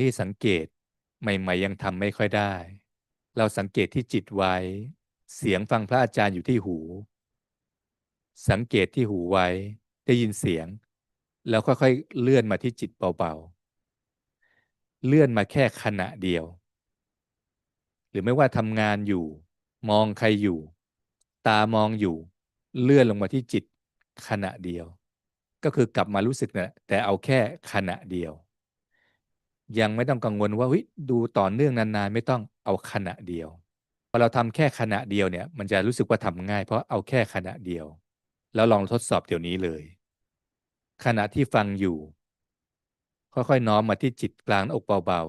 ที่สังเกตใหม่ๆ ยังทำไม่ค่อยได้ เราสังเกตที่จิตไว้ เสียงฟังพระอาจารย์อยู่ที่หู สังเกตที่หูไว้ ได้ยินเสียง แล้วค่อยๆเลื่อนมาที่จิตเบาๆ เลื่อนมาแค่ขณะเดียว หรือไม่ว่าทำงานอยู่ มองใครอยู่ ตามองอยู่ เลื่อนลงมาที่จิตขณะเดียว ก็คือกลับมารู้สึกนะแต่เอาแค่ขณะเดียว ยังไม่ต้องกังวลว่าดูต่อเนื่องนานๆ ไม่ต้องเอาขณะเดียวพอเราทำแค่ขณะเดียวเนี่ย มันจะรู้สึกว่าทำง่าย เพราะเอาแค่ขณะเดียว แล้วลองทดสอบเดี๋ยวนี้เลย ขณะที่ฟังอยู่ ค่อยๆน้อมมาที่จิตกลางอกเบา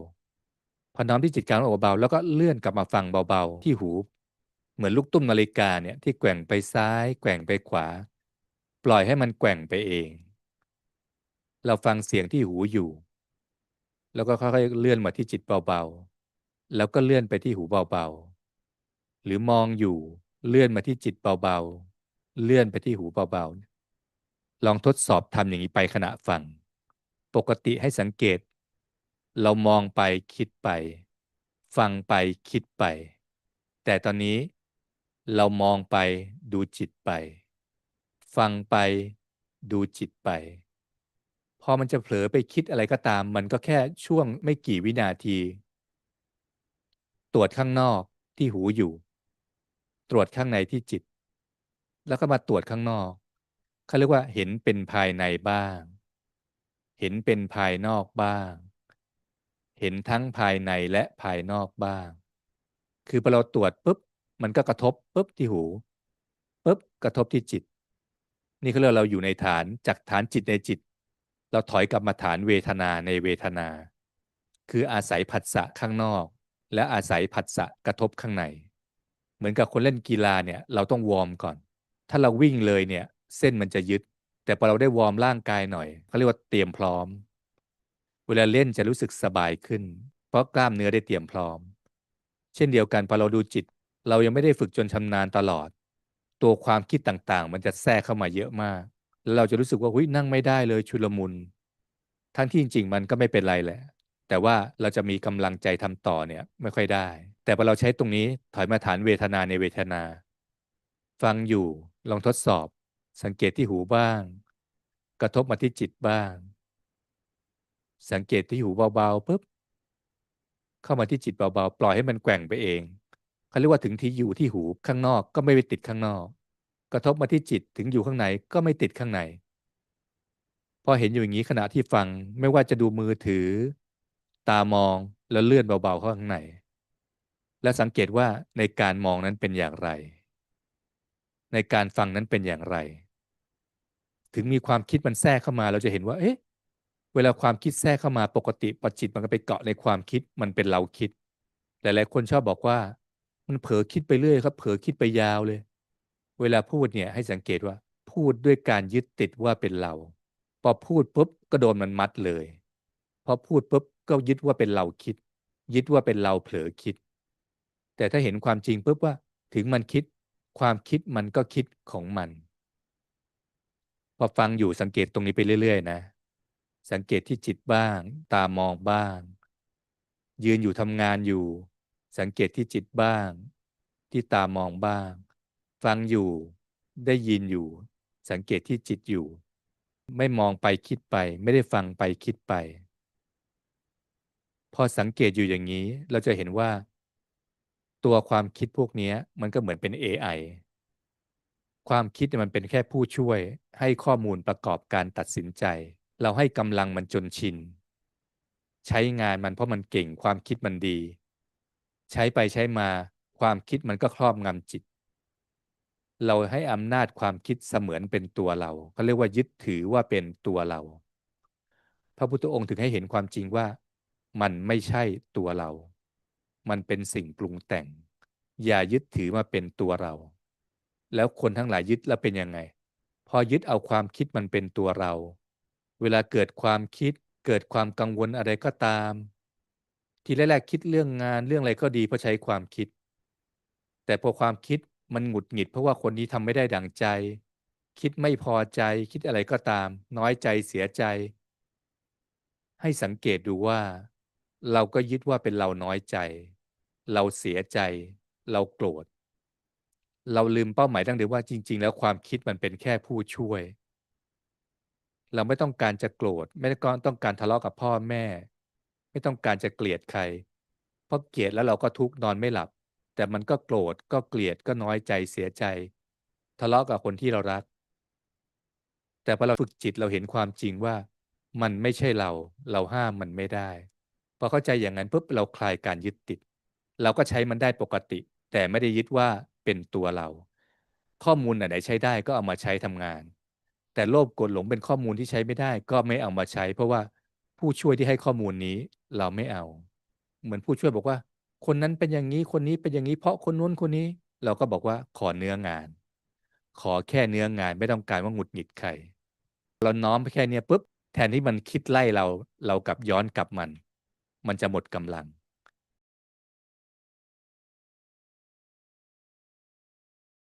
ๆพอน้อมที่จิตกลางอกเบาๆแล้วก็เลื่อนกลับมาฟังเบาๆ ที่หู เหมือนลูกตุ้มนาฬิกาเนี่ยที่แกว่งไปซ้าย แกว่งไปขวา ปล่อยให้มันแกว่งไปเอง เราฟังเสียงที่หูอยู่ แล้วก็ค่อยๆเลื่อนมาที่จิตเบาๆ แล้วก็เลื่อนไปที่หูเบาๆ หรือมองอยู่เลื่อนมาที่จิตเบาๆ เลื่อนไปที่หูเบาๆ ลองทดสอบทำอย่างนี้ไปขณะฟัง ปกติให้สังเกต เรามองไปคิดไป ฟังไปคิดไป แต่ตอนนี้เรามองไปดูจิตไป ฟังไปดูจิตไป พอมันจะเผลอไปคิดอะไรก็ตาม มันก็แค่ช่วงไม่กี่วินาที ตรวจข้างนอกที่หูอยู่ ตรวจข้างในที่จิต แล้วก็มาตรวจข้างนอกเขาเรียกว่าเห็นเป็นภายในบ้าง เห็นเป็นภายนอกบ้าง เห็นทั้งภายในและภายนอกบ้าง คือพอเราตรวจปุ๊บมันก็กระทบปุ๊บที่หูปุ๊บกระทบที่จิต นี่เขาเรียกเราอยู่ในฐานจากฐานจิตในจิต เราถอยกลับมาฐานเวทนาในเวทนา คืออาศัยผัสสะข้างนอก และอาศัยผัสสะกระทบข้างใน เหมือนกับคนเล่นกีฬาเนี่ยเราต้องวอร์มก่อน ถ้าเราวิ่งเลยเนี่ยเส้นมันจะยึด แต่พอเราได้วอร์มร่างกายหน่อยเขาเรียกว่าเตรียมพร้อม เวลาเล่นจะรู้สึกสบายขึ้น เพราะกล้ามเนื้อได้เตรียมพร้อม เช่นเดียวกันพอเราดูจิต เรายังไม่ได้ฝึกจนชำนาญตลอด ตัวความคิดต่างๆ มันจะแทรกเข้ามาเยอะมาก แล้วเราจะรู้สึกว่าหุยนั่งไม่ได้เลยชุลมุน ทั้งที่จริง ๆ มันก็ไม่เป็นไรแหละ แต่ว่าเราจะมีกำลังใจทำต่อเนี่ยไม่ค่อยได้ แต่พอเราใช้ตรงนี้ถอยมาฐานเวทนาในเวทนา ฟังอยู่ลองทดสอบ สังเกตที่หูบ้าง กระทบมาที่จิตบ้าง สังเกตที่หูเบาๆปุ๊บเข้ามาที่จิตเบาๆ ปล่อยให้มันแกว่งไปเองเขาเรียกว่าถึงที่อยู่ที่หูข้างนอกก็ไม่ไปติดข้างนอก กระทบมาที่จิตถึงอยู่ข้างในก็ไม่ติดข้างใน พอเห็นอยู่อย่างนี้ขณะที่ฟังไม่ว่าจะดูมือถือ ตามองแล้วเลื่อนเบาๆเข้าข้างใน และสังเกตว่าในการมองนั้นเป็นอย่างไร ในการฟังนั้นเป็นอย่างไร ถึงมีความคิดมันแทรกเข้ามาเราจะเห็นว่า เอ๊ะ เวลาความคิดแทรกเข้ามาปกติปัจิตมันก็ไปเกาะในความคิดมันเป็นเราคิด หลายๆคนชอบบอกว่า มันเผลอคิดไปเรื่อยครับ เผลอคิดไปยาวเลย เวลาพูดเนี่ยให้สังเกตว่า พูดด้วยการยึดติดว่าเป็นเรา พอพูดปุ๊บก็โดนมันมัดเลย พอพูดปุ๊บก็ยึดว่าเป็นเราคิด ยึดว่าเป็นเราเผลอคิด แต่ถ้าเห็นความจริงปุ๊บว่า ถึงมันคิด ความคิดมันก็คิดของมัน พอฟังอยู่สังเกตตรงนี้ไปเรื่อย ๆ นะ สังเกตที่จิตบ้าง ตามองบ้าง ยืนอยู่ทำงานอยู่ สังเกตที่จิตบ้าง ที่ตามองบ้าง ฟังอยู่ได้ยินอยู่ สังเกตที่จิตอยู่ ไม่มองไปคิดไป ไม่ได้ฟังไปคิดไป พอสังเกตอยู่อย่างนี้ เราจะเห็นว่า ตัวความคิดพวกนี้มันก็เหมือนเป็น AI ความคิดมันเป็นแค่ผู้ช่วย ให้ข้อมูลประกอบการตัดสินใจ เราให้กำลังมันจนชิน ใช้งานมันเพราะมันเก่งความคิดมันดี ใช้ไปใช้มา ความคิดมันก็ครอบงำจิต เราให้อำนาจความคิดเสมือนเป็นตัวเราเขาเรียกว่ายึดถือว่าเป็นตัวเรา พระพุทธองค์ถึงให้เห็นความจริงว่า มันไม่ใช่ตัวเรา มันเป็นสิ่งปรุงแต่ง อย่ายึดถือมาเป็นตัวเรา แล้วคนทั้งหลายยึดแล้วเป็นยังไง พอยึดเอาความคิดมันเป็นตัวเรา เวลาเกิดความคิด เกิดความกังวลอะไรก็ตาม ทีแรกๆคิดเรื่องงานเรื่องอะไรก็ดีเพราะใช้ความคิด แต่พอความคิด มันหงุดหงิด เพราะว่าคนนี้ทำไม่ได้ดังใจ คิดไม่พอใจ คิดอะไรก็ตาม น้อยใจเสียใจ ให้สังเกตดูว่า เราก็ยึดว่าเป็นเราน้อยใจ เราเสียใจ เราโกรธ เราลืมเป้าหมายดั้งเดิมว่าจริง ๆ แล้วความคิดมันเป็นแค่ผู้ช่วย เราไม่ต้องการจะโกรธ ไม่ต้องต้องการทะเลาะกับพ่อแม่ ไม่ต้องการจะเกลียดใคร เพราะเกลียดแล้วเราก็ทุกข์นอนไม่หลับ แต่มันก็โกรธก็เกลียดก็น้อยใจเสียใจ ทะเลาะกับคนที่เรารัก แต่พอเราฝึกจิตเราเห็นความจริงว่า มันไม่ใช่เรา เราห้ามมันไม่ได้พอเข้าใจอย่างนั้นปุ๊บเราคลายการยึดติด เราก็ใช้มันได้ปกติ แต่ไม่ได้ยึดว่าเป็นตัวเรา ข้อมูลไหนใช้ได้ก็เอามาใช้ทำงาน แต่โลภโกรธหลงเป็นข้อมูลที่ใช้ไม่ได้ ก็ไม่เอามาใช้ เพราะว่าผู้ช่วยที่ให้ข้อมูลนี้เราไม่เอา เหมือนผู้ช่วยบอกว่า คนนั้นเป็นอย่างนี้คนนี้เป็นอย่างนี้ เพราะคนนู้นคนนี้ เราก็บอกว่าขอเนื้องาน ขอแค่เนื้องานไม่ต้องการว่าหงุดหงิดใครเราน้อมไปแค่เนี้ยปุ๊บแทนที่มันคิดไล่เราเรากลับย้อนกลับมัน มันจะหมดกำลัง